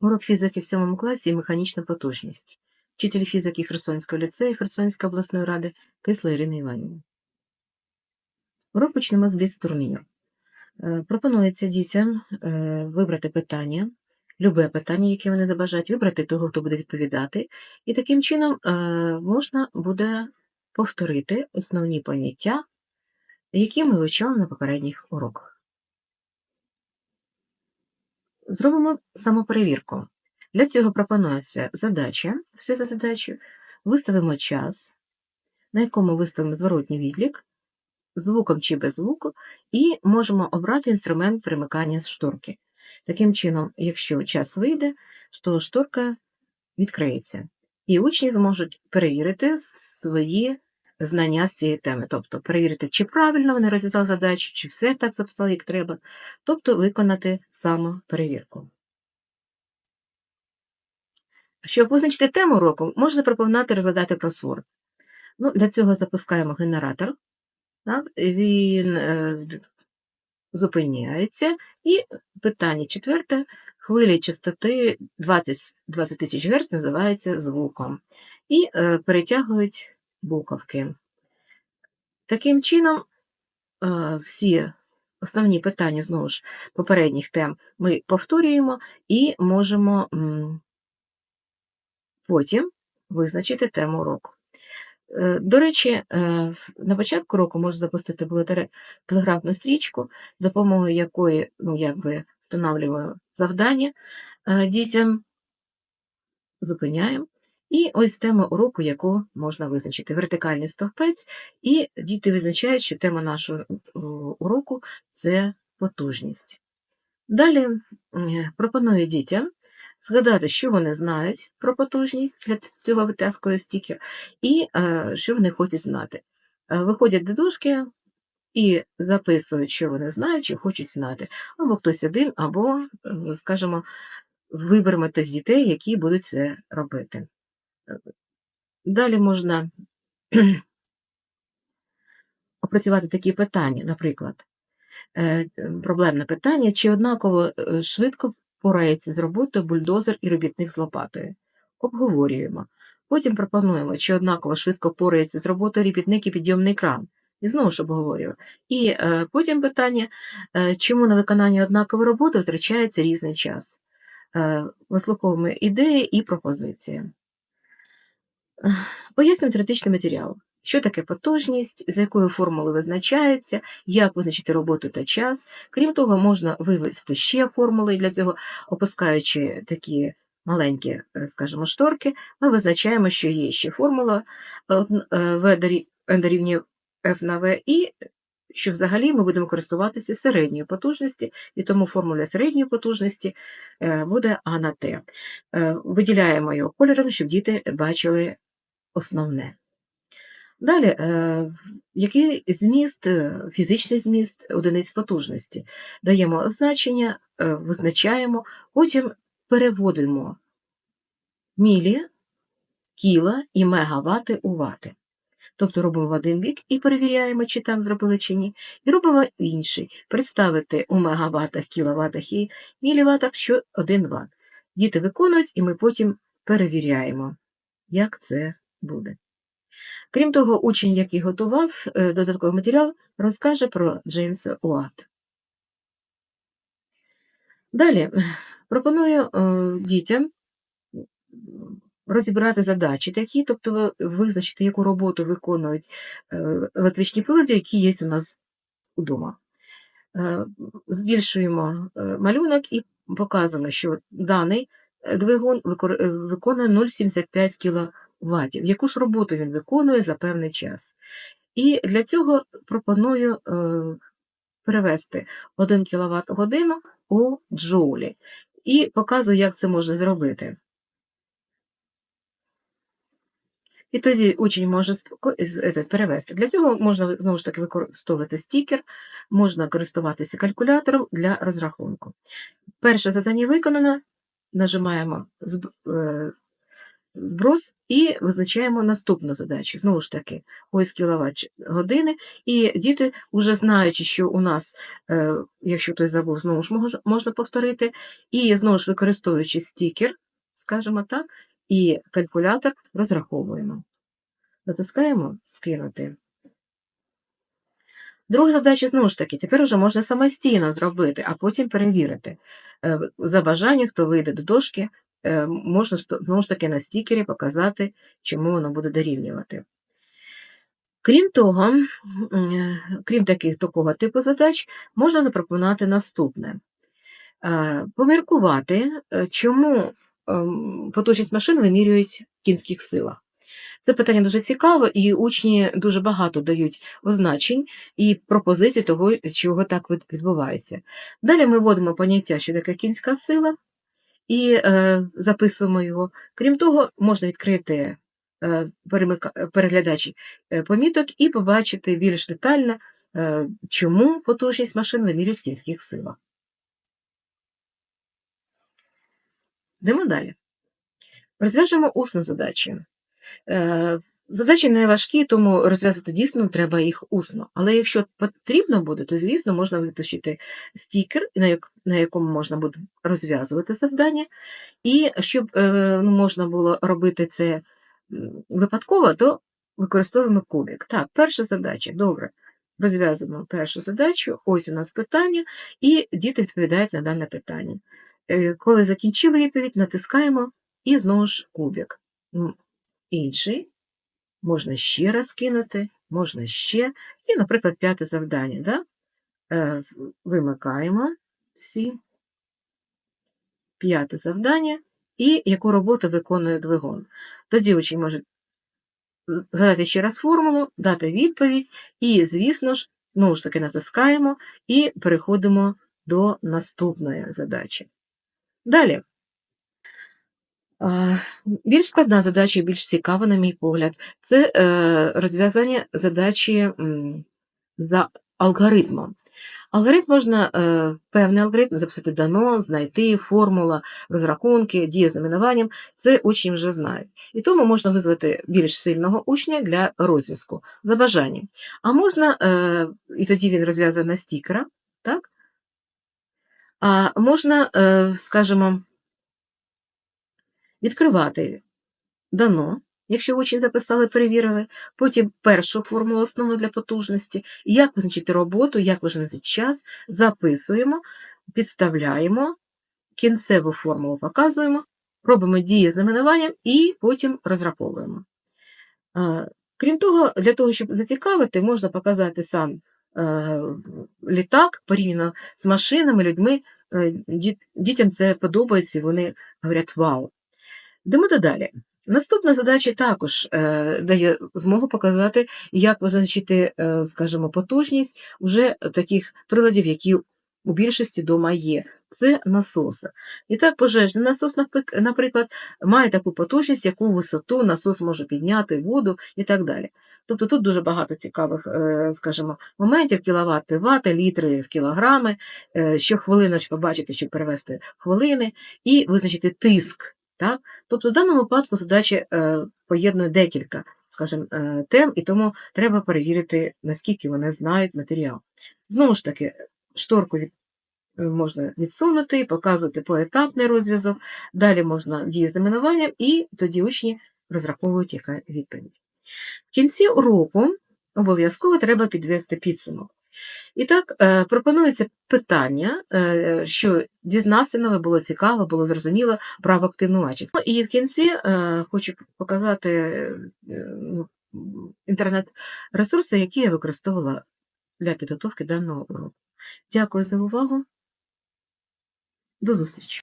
Урок фізики в 7 класі і механічна потужність. Вчитель фізики Херсонського ліцею Херсонської обласної ради Кисла Ірина Іванівна. Урок почнемо з бліц-турніру. Е, Пропонується дітям е, вибрати питання, любе питання, яке вони забажають, вибрати того, хто буде відповідати, і таким чином е, можна буде повторити основні поняття, які ми вивчали на попередніх уроках. Зробимо самоперевірку. Для цього пропонується задача, все за задачею, виставимо час, на якому виставимо зворотній відлік, звуком чи без звуку, і можемо обрати інструмент примикання з шторки. Таким чином, якщо час вийде, то шторка відкриється, і учні зможуть перевірити свої знання з цієї теми, тобто перевірити, чи правильно вони розв'язали задачу, чи все так записали, як треба, тобто виконати самоперевірку. Щоб визначити тему уроку, можна запропонувати розглядати кросворд. Ну, для цього запускаємо генератор. Так, Він е, зупиняється. І питання четверте. Хвилі частоти 20 20 тисяч Гц називається звуком. І е, перетягують буковки. Таким чином, е, всі основні питання, знову ж, попередніх тем ми повторюємо і можемо потім визначити тему уроку. Е, До речі, е, на початку року можна запустити телеграфну стрічку, з допомогою якої ну, якби встановлюємо завдання дітям, зупиняємо. І ось тема уроку, яку можна визначити. Вертикальний стовпець, і діти визначають, що тема нашого е, уроку це потужність. Далі пропоную дітям згадати, що вони знають про потужність, для цього витаскує стікер, і е, що вони хочуть знати. Е, Виходять до і записують, що вони знають, що хочуть знати. Або хтось один, або, скажімо, виберемо тих дітей, які будуть це робити. Далі можна опрацювати такі питання, наприклад, е, проблемне питання, чи однаково е, швидко порається з роботою бульдозер і робітник з лопатою. Обговорюємо. Потім пропонуємо, чи однаково швидко порається з роботою робітник і підйомний кран. І знову ж обговорюємо. І е, потім питання, е, чому на виконання однакової роботи втрачається різний час. Е, вислуховуємо ідеї і пропозиції. Пояснюємо теоретичний матеріал. Що таке потужність, з якою формулою визначається, як визначити роботу та час. Крім того, можна вивести ще формули для цього, опускаючи такі маленькі, е, скажімо, шторки, ми визначаємо, що є ще формула е, од- е, V дорівнює F на V, і що взагалі ми будемо користуватися середньою потужності, і тому формула середньої потужності е, буде А на Т. Е, Виділяємо його кольором, щоб діти бачили основне. Далі, е, який зміст, е, фізичний зміст одиниць потужності? Даємо означення, е, визначаємо, потім переводимо мілі, кіла і мегавати у вати. Тобто робимо в один бік і перевіряємо, чи так зробили чи ні, і робимо інший. Представити у мегаватах, кіловатах і міліватах, що 1 ват. Діти виконують, і ми потім перевіряємо, як це буде. Крім того, учень, який готував е, додатковий матеріал, розкаже про Джеймса Уата. Далі пропоную е, дітям розібрати задачі такі, тобто визначити, яку роботу виконують е, електричні прилади, які є у нас вдома. Збільшуємо малюнок і показуємо, що даний двигун виконує 0,75 кВт. Яку ж роботу він виконує за певний час? І для цього пропоную е, перевести 1 кВт годину у джоулі. І показую, як це можна зробити. І тоді учень може перевести. Для цього можна знову ж таки використовувати стікер, можна користуватися калькулятором для розрахунку. Перше завдання виконано, нажимаємо е, зброс і визначаємо наступну задачу. Знову ж таки, ось кіловат години, і діти, вже знаючи, що у нас, е, якщо хтось забув, знову ж можна повторити, і знову ж використовуючи стікер, скажімо так, і калькулятор розраховуємо. Натискаємо скинути. Друга задача, знову ж таки, тепер вже можна самостійно зробити, а потім перевірити. Е, За бажанням, хто вийде до дошки, можна знову ж таки на стікері показати, чому воно буде дорівнювати. Крім того, е, крім таких такого типу задач, можна запропонувати наступне: Е, поміркувати, е, чому ем, потужність машин вимірюють в кінських силах. Це питання дуже цікаве, і учні дуже багато дають означень і пропозицій того, чого так відбувається. Далі ми вводимо поняття, що таке кінська сила, і е, записуємо його. Крім того, можна відкрити е, переглядач е, поміток і побачити більш детально, е, чому потужність машин вимірюють в кінських силах. Йдемо далі. Розв'яжемо усну задачі. Е, Задачі не важкі, тому розв'язати дійсно треба їх усно. Але якщо потрібно буде, то, звісно, можна витащити стікер, на якому можна буде розв'язувати завдання. І щоб е, ну, можна було робити це випадково, то використовуємо кубик. Так, перша задача. Добре. Розв'язуємо першу задачу. Ось у нас питання, і діти відповідають на дане питання. Е, Коли закінчили відповідь, натискаємо і знову ж кубик. Інший. Можна ще раз кинути, можна ще. І, наприклад, п'яте завдання. Да? Е, Вимикаємо всі. П'яте завдання. І яку роботу виконує двигун. Тоді учень може згадати ще раз формулу, дати відповідь, і, звісно ж, знову ж таки натискаємо і переходимо до наступної задачі. Далі. Більш складна задача більш цікава, на мій погляд, це е, розв'язання задачі за алгоритмом. Алгоритм можна, е, певний алгоритм записати дано, знайти, формула, розрахунки, дія з номінуванням. Це учні вже знають. І тому можна визвати більш сильного учня для розв'язку за бажанням. А можна, е, і тоді він розв'язує на стікера, так? А можна, скажімо, відкривати дано, якщо учень записали, перевірили, потім першу формулу основну для потужності, як визначити роботу, як визначити час, записуємо, підставляємо, кінцеву формулу показуємо, робимо дії з знаменуванням і потім розраховуємо. Крім того, для того, щоб зацікавити, можна показати сам е, літак порівняно з машинами, людьми. Е, Дітям це подобається, вони говорять вау. Йдемо далі. Наступна задача також е, дає змогу показати, як визначити, е, скажімо, потужність уже таких приладів, які у більшості дома є. Це насоси. І так, пожежний насос, наприклад, має таку потужність, яку висоту насос може підняти, воду і так далі. Тобто тут дуже багато цікавих, е, скажімо, моментів, кіловат, вати, літри в кілограми, е, щохвилину побачити, щоб перевести хвилини, і визначити тиск. Так? Тобто в даному випадку задача е, поєднує декілька скажімо, е, тем, і тому треба перевірити, наскільки вони знають матеріал. Знову ж таки, шторку е, можна відсунути, показувати поетапний розв'язок, далі можна дії з номінуванням, і тоді учні розраховують, яка відповідь. В кінці уроку обов'язково треба підвести підсумок. І так, е, пропонується питання, е, що дізнався нове, було цікаво, було зрозуміло право активну участь. Ну, І в кінці е, хочу показати інтернет-ресурси, які я використовувала для підготовки даного уроку. Дякую за увагу. До зустрічі!